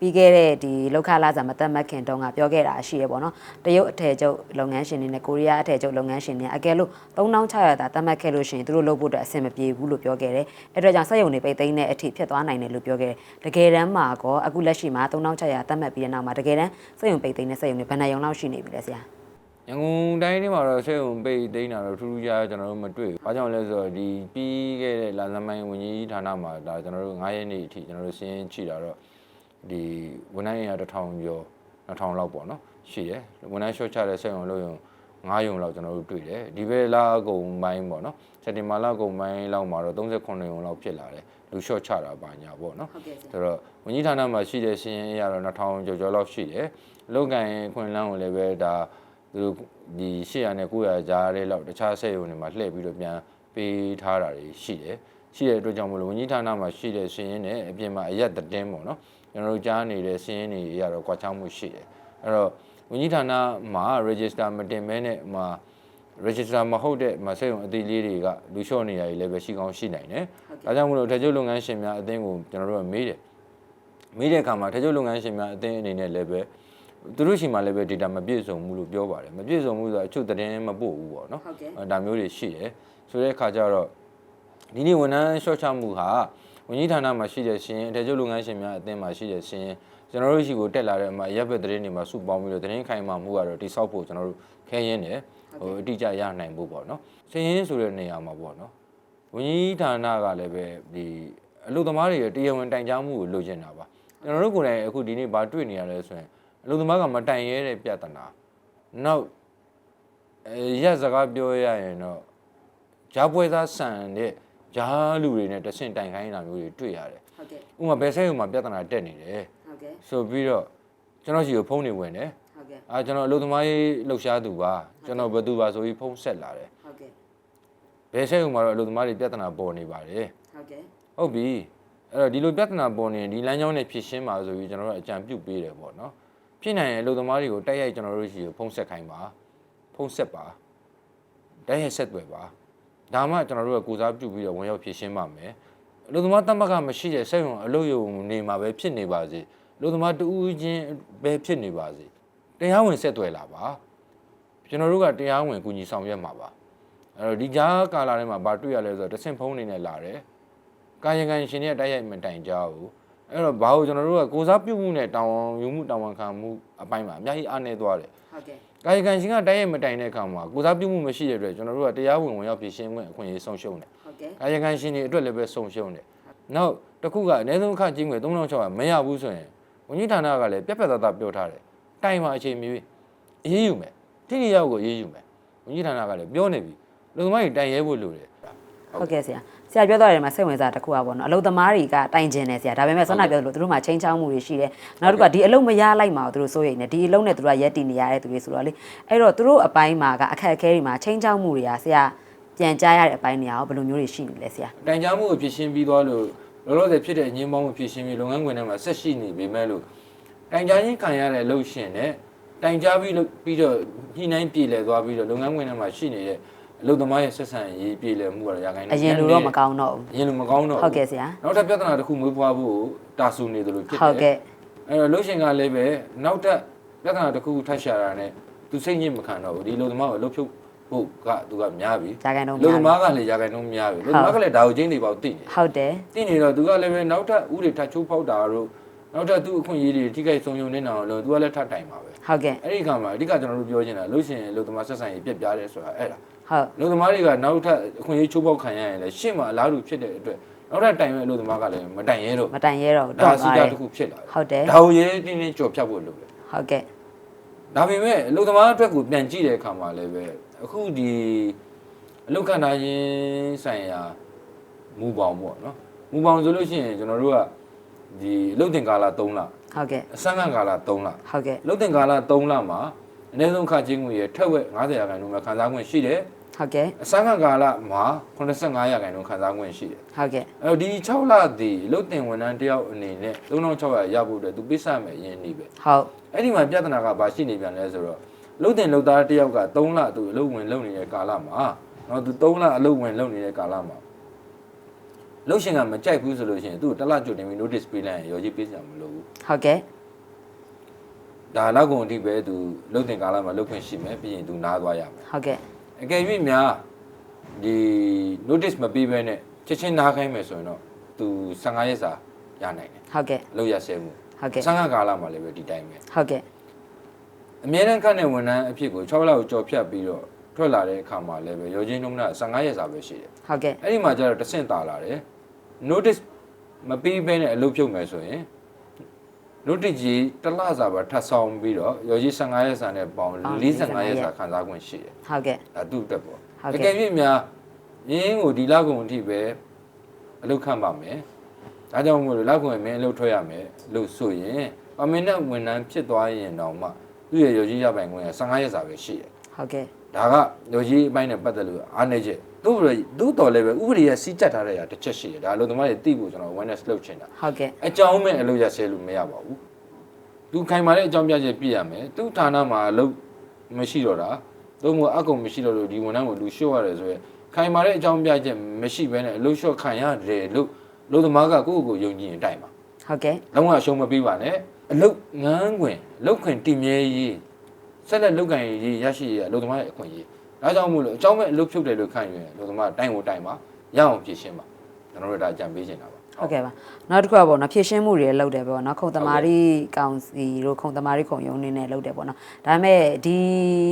ပြီးခဲ့တဲ့ဒီလောက်ခလာစာမတက်မတ်ခင်တုန်းကပြောခဲ့တာရှိရပေါ့နော်တရုတ်အထည်ချုပ်လုပ်ငန်းရှင်တွေနဲ့ကိုရီးယားအထည်ချုပ်လုပ်ငန်းရှင်တွေအကယ်လို့3600တာတက်မတ်ခဲ့လို့ရှိရင်သူတို့လုပ်ဖို့အတွက်အဆင်မပြေဘူးလို့ပြောခဲ့တယ်အဲ့တော့ကြောင့်စက်ရုံတွေပိတ်သိမ်းတဲ့အထိဖြစ်သွားနိုင်တယ်လို့ပြောခဲ့တယ်တကယ်တမ်းမှာကောအခုလက်ရှိမှာ3600တက်မတ်ပြီးတဲ့နောက်မှာတကယ်တမ်းစက်ရုံပိတ်သိမ်းတဲ့စက်ရုံတွေဘယ်နှရုံလောက်ရှိနေပြီလဲဆရာရန်ကုန်တိုင်းထဲမှာတော့ဆေးုံပိတ်သိမ်းတာတော့ထူးထူးခြားခြားကျွန်တော်တို့မတွေ့ဘူး။ဘာကြောင့်လဲဆိုတော့ဒီပြီးခဲ့တဲ့လာဇမိုင်းဝန်ကြီးဌာနမှာဒါကျွန်တော်တို့9ရက်နေ့အထိကျွန်တော်တို့စင်းရင်ချိတာတော့ ဒီဝန်ထမ်းရ1000ကျော်2000လောက်ပေါ့နော်ရှိတယ်။ဝန်ထမ်းရှော့ချတဲ့ဆေးုံလို့ရုံ9ရုံလောက်ကျွန်တော်တို့တွေ့တယ်။ဒီဘက်လာအကုန်ပိုင်းပေါ့နော်။စက်တင်ဘာလအကုန်ပိုင်းလောက်မှာတော့39ရုံလောက်ဖြစ်လာတယ်။လူရှော့ချတာပါညာပေါ့နော်။ဟုတ်ကဲ့ဆရာဆိုတော့ဝန်ကြီးဌာနမှာရှိတဲ့ရှင်ရင်အရတော့2000ကျော်ကျော်လောက်ရှိတယ်။လောကန်ခွင့်လန်းကိုလည်းပဲဒါသူတို့ဒီ800နဲ့900ကြားတဲ့လောက်တခြားဆက်ရုံတွေမှာလှည့်ပြီးတော့ပြန်ပေးထားတာတွေရှိတယ်။ရှိတဲ့အတွက်ကြောင့်မလို့ဝန်ကြီးဌာနမှာရှိတဲ့ရှင်ရင်နဲ့အပြင်မှာအရက်သတင်းပေါ့နော်။ ကျွန်တော်တို့ကြားနေတဲ့ရှင်ရင်တွေအရတော့ကွာခြားမှုရှိတယ်။အဲ့တော့ဝန်ကြီးဌာနမှာ register မတင်မဲနဲ့မှာ register မဟုတ်တဲ့မဆက်ရုံအသီးလေးတွေကလူလျှော့နေရည်လည်းပဲရှိကောင်းရှိနိုင်တယ်။ဒါကြောင့်မလို့ထက်ချုပ်လုပ်ငန်းရှင်များအသင်းကိုကျွန်တော်တို့ကမေးတယ်။မေးတဲ့အခါမှာထက်ချုပ်လုပ်ငန်းရှင်များအသင်းအနေနဲ့လည်းပဲသူတို့ရှိမှလည်းပဲ data မပြည့်စုံဘူးလို့ပြောပါတယ်။မပြည့်စုံဘူးဆိုတာအချုပ်သတင်းမပို့ဘူးပေါ့နော်ဟုတ်ကဲ့အဲဒါမျိုးတွေရှိတယ်။ဆိုတဲ့အခါကျတော့ဒီနေ့ဝန်ထမ်းလျှော့ချမှုဟာ ဝန်ကြီးဌာနမှာရှိတဲ့ရှင်အထက်ချုပ်လုပ်ငန်းရှင်များအသင်းမှာရှိတဲ့ရှင်ကျွန်တော်တို့ရှိကိုတက်လာတဲ့အမှာရပ်ဘက်သတင်းတွေမှာစုပေါင်းပြီးတော့သတင်းခိုင်မာမှုကတော့တိစောက်ဖို့ကျွန်တော်တို့ခဲရင်းတယ်ဟိုအတိအကျရနိုင်ဖို့ပေါ့နော်။ရှင်ရင်းဆိုတဲ့နေရာမှာပေါ့နော်။ဝန်ကြီးဌာနကလည်းပဲဒီအလုပ်သမားတွေရဲ့တရားဝင်တိုင်ကြားမှုကိုလိုချင်တာပါကျွန်တော်တို့ကိုယ်တိုင်အခုဒီနေ့ဘာတွေ့နေရလဲဆိုရင်အလုပ်သမားကမတိုင်ရဲတဲ့ပြဿနာနောက်အဲရက်စကားပြောရရင်တော့ဂျားပွဲသားဆန်တဲ့ ဂျားလူတွေနဲ့တဆင့်တိုင်ခိုင်းတာမျိုးတွေတွေ့ရတယ်ဟုတ်ကဲ့ဥပမာဘယ်ဆက်ရုံမှာပြဿနာတက်နေတယ်ဟုတ်ကဲ့ဆိုပြီးတော့ကျွန်တော်ရှိကိုဖုန်းနေဝင်တယ်ဟုတ်ကဲ့အာကျွန်တော်အလုပ်သမားရေးလှုပ်ရှားသူပါကျွန်တော်ဘယ်သူပါဆိုပြီးဖုန်းဆက်လာတယ်ဟုတ်ကဲ့ဘယ်ဆက်ရုံမှာတော့အလုပ်သမားတွေပြဿနာပေါ်နေပါတယ်ဟုတ်ကဲ့ဟုတ်ပြီအဲ့တော့ဒီလိုပြဿနာပေါ်နေရင်ဒီလမ်းကြောင်းနဲ့ဖြည့်ရှင်းပါဆိုပြီးကျွန်တော်တို့အကြံပြုပေးတယ်ပေါ့နော်ဖြစ်နိုင်ရင်အလုပ်သမားတွေကိုတိုက်ရိုက်ကျွန်တော်တို့ရှိကိုဖုန်းဆက်ခိုင်းပါဖုန်းဆက်ပါတိုက်ရိုက်ဆက်သွယ်ပါ ဒါမှကျွန်တော်တို့ကကိုစားပြုပြီးတော့ဝင်ရောက်ဖြည့်ရှင်းပါမယ်အလုပ်သမားတမကမရှိတဲ့စက်ရုံအလုပ်ရုံနေမှာပဲဖြစ်နေပါစေအလုပ်သမားတူဦးချင်းပဲဖြစ်နေပါစေတရားဝင်ဆက်သွယ်လာပါကျွန်တော်တို့ကတရားဝင်ကူညီဆောင်ရွက်မှာပါအဲ့တော့ဒီကြားကာလထဲမှာဘာတွေ့ရလဲဆိုတော့တဆင့်ဖုန်းနေနဲ့လာတယ်ကာယကံရှင်ရဲ့တိုက်ရိုက်မတိုင်ကြဘူး အဲ့တော့ဘာလို့ကျွန်တော်တို့ကကိုစားပြုမှုနဲ့တောင်းဝန်ယူမှုတောင်းဝန်ခံမှုအပိုင်းမှာအများကြီးအားနည်းသွားတယ်ဟုတ်ကဲ့ကာယကံရှင်ကတိုက်ရိုက်မတိုင်တဲ့အခါမှာကိုစားပြုမှုမရှိတဲ့အတွက်ကျွန်တော်တို့ကတရားဝင်ဝင်ရောက်ပြည်ရှင်းခွင့်အခွင့်အရေးဆုံးရှုံးတယ်ဟုတ်ကဲ့ကာယကံရှင်တွေအတွက်လည်းပဲဆုံးရှုံးတယ်နောက်တစ်ခုကအနည်းဆုံးအခကြီးငွေ3600မရဘူးဆိုရင်ဝန်ကြီးဌာနကလည်းပြက်ပြက်သားသားပြောထားတယ်တိုင်မှာအချိန်မီအေးအေးယူမယ်တိတိယောက်ကိုအေးအေးယူမယ်ဝန်ကြီးဌာနကလည်းပြောနေပြီလူသမားတွေတိုင်ရဲဖို့လိုတယ်ဟုတ်ကဲ့ဆရာ ဆရာပြောသွားတယ်မှာစိတ်ဝင်စားတစ်ခုอ่ะပေါ့နော်အလုပ်သမားတွေကတိုင်ကျင်တယ်ဆရာဒါပေမဲ့ဆွမ်းနာပြောသလိုသူတို့မှာချင်းချောင်းမှုတွေရှိတယ်နောက်တစ်ခုကဒီအလုပ်မရလိုက်မှာသူတို့စိုးရိမ်နေဒီအလုပ်နဲ့သူတို့ကရက်တည်နေရတဲ့သူတွေဆိုတော့လေအဲ့တော့သူတို့အပိုင်းမှာကအခက်အခဲတွေမှာချင်းချောင်းမှုတွေကဆရာပြန်ကြားရတဲ့အပိုင်းတွေရောဘယ်လိုမျိုးတွေရှိနေလဲဆရာတိုင်ကြားမှုကိုဖြစ်ရှင်းပြီးသွားလို့လောလောဆယ်ဖြစ်တဲ့အငင်းပေါင်းကိုဖြစ်ရှင်းပြီးလုပ်ငန်းခွင်ထဲမှာဆက်ရှိနေပေမဲ့လို့တိုင်ကြားချင်းခံရတဲ့လှုပ်ရှင်နဲ့တိုင်ကြားပြီးလို့ပြီးတော့ညှိနှိုင်းပြည်လည်သွားပြီးတော့လုပ်ငန်းခွင်ထဲမှာရှိနေတဲ့ အလုပ်သမားရဲ့ဆက်ဆံရေးပြည်လည်မှုကတော့ရာခိုင်နှုအန်းရင်လိုတော့မကောင်းတော့ဘူးအရင်လိုမကောင်းတော့ဟုတ်ကဲ့ဆရာနောက်ထပ်ပြဿနာတစ်ခုမွေးဖွားဖို့တာဆူနေတယ်လို့ဖြစ်တယ်ဟုတ်ကဲ့အဲ့တော့လှုပ်ရှင်ကလည်းပဲနောက်ထပ်ပြဿနာတစ်ခုထပ်ရှာတာနဲ့သူစိတ်ညစ်မခံတော့ဘူးဒီလုပ်သမားကိုလှုပ်ဖြုတ်ဖို့ကသူကများပြီဂျာကန်တော့လုပ်သမားများကလည်းရာခိုင်နှုန်းများပြီလုပ်သမားကလည်းဒါကိုချင်းတွေပေါ့သိနေတယ်ဟုတ်တယ်သိနေတော့သူကလည်းပဲနောက်ထပ်ဥတွေထပ်ချိုးဖောက်တာတို့နောက်ထပ်သူ့အခွင့်အရေးတွေထိခိုက်ဆုံးရှုံးနေတာလို့သူကလည်းထပ်တိုင်ပါပဲဟုတ်ကဲ့အဲ့ဒီခါမှာအဓိကကျွန်တော်တို့ပြောချင်တာလို့ရှိရင်လူသမားဆက်ဆံရေးပြက်ပြားတယ်ဆိုတာအဲ့ဒါ ဟုတ်လူသမားတွေကနောက်ထပ်အခွင့်အရေးချိုးဖောက်ခံရရင်လည်းရှင့်မှာအလားတူဖြစ်တဲ့အတွက်နောက်ထပ်တိုင်မဲ့လူသမားကလည်းမတိုင်ရဲတော့မတိုင်ရဲတော့ဘူးဒါတော့စီသွားတာတယ်တစ်ခုဖြစ်လာတယ်ဟုတ်တယ်ဒါကိုရဲတင်းတင်းကြော်ဖြတ်ဖို့လိုတယ်ဟုတ်ကဲ့ဒါပေမဲ့လူသမားအတွက်ကိုပြန်ကြည့်တဲ့အခါမှာလည်းပဲအခုဒီအလုတ်ခန္ဓာရင်ဆိုင်ရာမူပေါင်းပေါ့နော်မူပေါင်းဆိုလို့ရှိရင်ကျွန်တော်တို့ကဒီအလုတ်တင်ကာလ3လဟုတ်ကဲ့အစမ်းကကာလ3လဟုတ်ကဲ့လုတ်တင်ကာလ3လမှာအနည်းဆုံးခချင်းငွေရထက်ဝက်90ရာခိုင်နှုန်းမှာခံစား권ရှိတယ် ဟုတ်ကဲ့အစကကာလမှာ85ရာခိုင်နှုန်းခံစားခွင့်ရှိတယ်ဟုတ်ကဲ့အဲ့တော့ဒီ6လဒီလုတ်တင်ဝန်ထမ်းတယောက်အနေနဲ့3600ရဖို့အတွက်သူပိစမယ်ရင်းနေပဲဟုတ်အဲ့ဒီမှာပြဿနာကဘာရှိနေပြန်လဲဆိုတော့လုတ်တင်လုတ်သားတယောက်က3လသူအလုပ်ဝင်လုပ်နေတဲ့ကာလမှာနော်သူ3လအလုပ်ဝင်လုပ်နေတဲ့ကာလမှာလုတ်ရှင်ကမကြိုက်ဘူးဆိုလို့ရှိရင်သူ့တလကြွတင်ပြီး notice ပေးလိုက်ရင်ရောကြီးပေးစရာမလိုဘူးဟုတ်ကဲ့ဒါလောက်ကုန်အထိပဲသူလုတ်တင်ကာလမှာလုတ်ခွင့်ရှိမယ်ပြီးရင်သူနားသွားရမယ်ဟုတ်ကဲ့ အကယ်၍များဒီ notice မပေးဘဲနဲ့ချက်ချင်းနားခိုင်းမယ်ဆိုရင်တော့သူ15ရက်စာရနိုင်တယ်ဟုတ်ကဲ့အလုပ်ရဆဲမှုဟုတ်ကဲ့ဆန်းကကာလမှာလည်းပဲဒီတိုင်းပဲဟုတ်ကဲ့အမြဲတမ်းခန့်တဲ့ဝန်ထမ်းအဖြစ်ကို6လကိုကြော်ဖြတ်ပြီးတော့ထွက်လာတဲ့အခါမှာလည်းပဲရောချင်းနှုံးတာ15ရက်စာပဲရှိတယ်ဟုတ်ကဲ့အဲ့ဒီမှာကျတော့တဆင့်တာလာတယ် notice မပေးဘဲနဲ့အလုပ်ဖြုတ်မယ်ဆိုရင် notice ကြီးတစ်လစာပဲထပ်ဆောင်ပြီးတော့ရောကြီး15ရက်စာနဲ့ပေါင်း45ရက်စာခံစား권ရှိတယ်ဟုတ်ကဲ့ဒါသူ့အတွက်ပေါ့ဟုတ်အကဲ့ကယ်၍များရင်းကိုဒီလောက်ကုန်အထိပဲအလုပ်ခန့်ပါမယ်ဒါကြောင့်မို့လို့လောက်ကုန်ရင်မင်းအလုပ်ထွက်ရမယ်လို့ဆိုရင်ပမင်းနဲ့ဝန်ထမ်းဖြစ်သွားရင်တော့မှသူ့ရဲ့ရောကြီးရပိုင်ခွင့်က15ရက်စာပဲရှိတယ်ဟုတ်ကဲ့ ဒါကရောကြီးအပိုင်းနဲ့ပတ်သက်လို့အားနေချက်သူ့ဘယ်သူ့တော်လည်းပဲဥပဒေရစီးကြက်ထားတဲ့အရာတစ်ချက်ရှိတယ်ဒါအလုပ်သမားတွေသိဖို့ကျွန်တော် awareness လုပ်ချင်တာဟုတ်ကဲ့အကြောင်းမဲ့အလုပ်ရဆဲလို့မရပါဘူးသူခိုင်မာတဲ့အကြောင်းပြချက်ပြည့်ရမယ်သူဌာနမှာအလုပ်မရှိတော့တာသို့မဟုတ်အကုံမရှိတော့လို့ဒီဝန်ထမ်းကိုလူလျှော့ရတယ်ဆိုရယ်ခိုင်မာတဲ့အကြောင်းပြချက်မရှိဘဲနဲ့အလုပ်လျှော့ခံရတယ်လို့လူသမားကကိုယ့်ကိုယ်ကိုယုံကြည်ရင်တိုင်ပါဟုတ်ကဲ့လုံးဝအရှုံးမပေးပါနဲ့အလုတ်ငန်းခွင်လုတ်ခွင်တည်မြဲရေး ဆက်လက်လုတ်ကန်ရေးရရှိရေးအလုပ်သမားရဲ့အခွင့်အရေးဒါကြောင့်မို့လို့အကြောင်းမဲ့အလုပ်ဖြုတ်တယ်လို့ခံယူရင်အလုပ်သမားတိုင်းကိုတိုင်းပါရအောင်ဖြည့်ရှင်းပါကျွန်တော်တို့ဒါအကြံပေးချင်တာပါဟုတ်ကဲ့ပါနောက်တစ်ခုကပေါ့နော်ဖြည့်ရှင်းမှုတွေလုပ်တယ်ပေါ့နော်ခုံသမားရီကောင်စီတို့ခုံသမားရီခုံရုံးနေနဲ့လုပ်တယ်ပေါ့နော်ဒါပေမဲ့ဒီ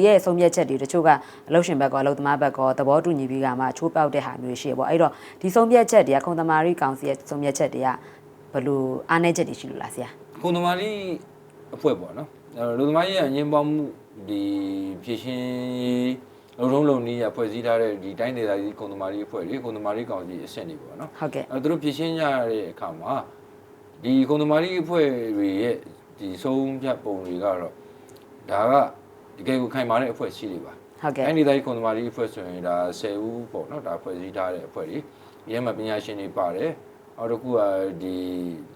ရဲ့ဆုံးဖြတ်ချက်တွေတချို့ကအလုပ်ရှင်ဘက်ကအလုပ်သမားဘက်ကသဘောတူညီပြီးကမှချိုးပေါက်တဲ့ဟာမျိုးရှိပေါ့အဲ့တော့ဒီဆုံးဖြတ်ချက်တွေကခုံသမားရီကောင်စီရဲ့ဆုံးဖြတ်ချက်တွေကဘယ်လိုအားနည်းချက်တွေရှိလို့လားဆရာခုံသမားရီအဖွဲ့ပေါ့နော် လူသမားကြီးရဲ့အငင်းပေါင်းမှုဒီဖြည့်ရှင်းရေးလုံထုံးလုံနည်းရဖွဲ့စည်းထားတဲ့ဒီတိုင်းဒေသကြီးခုံသမားလေးအဖွဲ့လေးခုံသမားလေးကောင်စီအဆင့်တွေပေါ့နော်ဟုတ်ကဲ့အဲသူတို့ဖြည့်ရှင်းကြတဲ့အခါမှာဒီခုံသမားလေးအဖွဲ့တွေရဲ့ဒီဆုံးဖြတ်ပုံတွေကတော့ဒါကတကယ်ကိုခိုင်မာတဲ့အဖွဲ့ရှိတွေပါဟုတ်ကဲ့အဲ့ဒီတိုင်းကွန်သမာရီအဖွဲ့ဆိုရင်ဒါ10ဦးပေါ့နော်ဒါဖွဲ့စည်းထားတဲ့အဖွဲ့တွေဒီထဲမှာပညာရှင်တွေပါတယ်နောက်တစ်ခုကဒီ